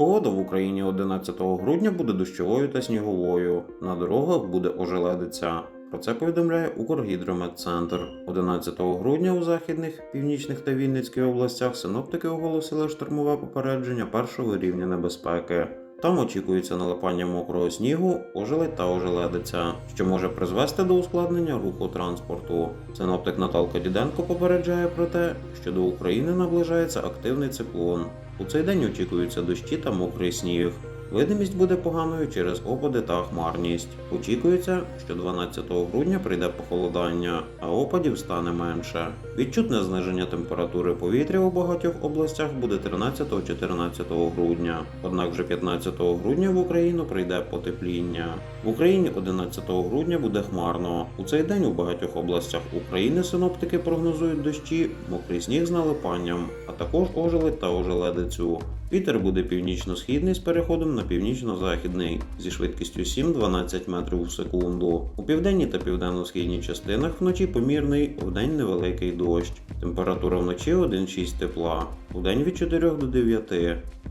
Погода в Україні 11 грудня буде дощовою та сніговою. На дорогах буде ожеледиця. Про це повідомляє Укргідрометцентр. 11 грудня у західних, північних та Вінницьких областях синоптики оголосили штормове попередження першого рівня небезпеки. Там очікується налипання мокрого снігу, ожеледь та ожеледиця, що може призвести до ускладнення руху транспорту. Синоптик Наталка Діденко попереджає про те, що до України наближається активний циклон. У цей день очікуються дощі та мокрий сніг. Видимість буде поганою через опади та хмарність. Очікується, що 12 грудня прийде похолодання, а опадів стане менше. Відчутне зниження температури повітря у багатьох областях буде 13-14 грудня. Однак вже 15 грудня в Україну прийде потепління. В Україні 11 грудня буде хмарно. У цей день у багатьох областях України синоптики прогнозують дощі, мокрий сніг з налипанням, а також ожеледь та ожеледицю. Вітер буде північно-східний з переходом на північно-західний зі швидкістю 7-12 метрів в секунду. У південній та південно-східній частинах вночі помірний, вдень невеликий дощ. Температура вночі 1,6 тепла, вдень від 4 до 9.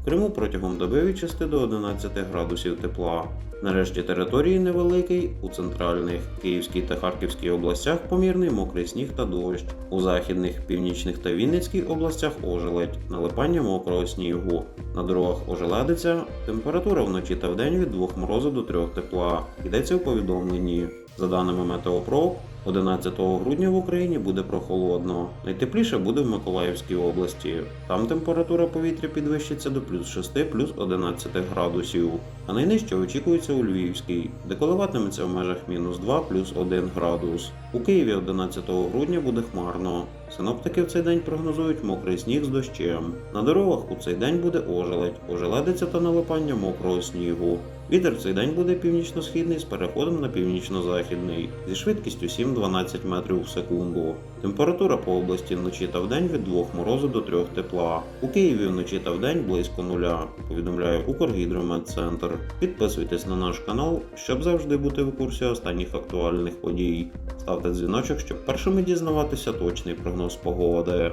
Криму протягом доби від 6 до 11 градусів тепла. Нарешті території невеликий, у центральних Київській та Харківській областях помірний мокрий сніг та дощ. У західних, північних та Вінницькій областях ожеледь, налипання мокрого снігу. На дорогах ожеледиться, температура вночі та вдень від 2 морозу до 3 тепла. Йдеться у повідомленні. За даними Метеопрок, 11 грудня в Україні буде прохолодно. Найтепліше буде в Миколаївській області. Там температура повітря підвищиться до плюс 6 плюс 11 градусів. А найнижче очікується у Львівській, де коливатиметься в межах мінус 2 плюс 1 градус. У Києві 11 грудня буде хмарно. Синоптики в цей день прогнозують мокрий сніг з дощем. На дорогах у цей день буде ожеледь, ожеледиця та налипання мокрого снігу. Вітер в цей день буде північно-східний з переходом на північно-західний зі швидкістю 7-12 метрів в секунду. Температура по області вночі та вдень від 2 морозу до 3 тепла. У Києві вночі та вдень близько нуля. Повідомляє Укргідрометцентр. Підписуйтесь на наш канал, щоб завжди бути в курсі останніх актуальних подій. Ставте дзвіночок, щоб першими дізнаватися точний прогноз погоди.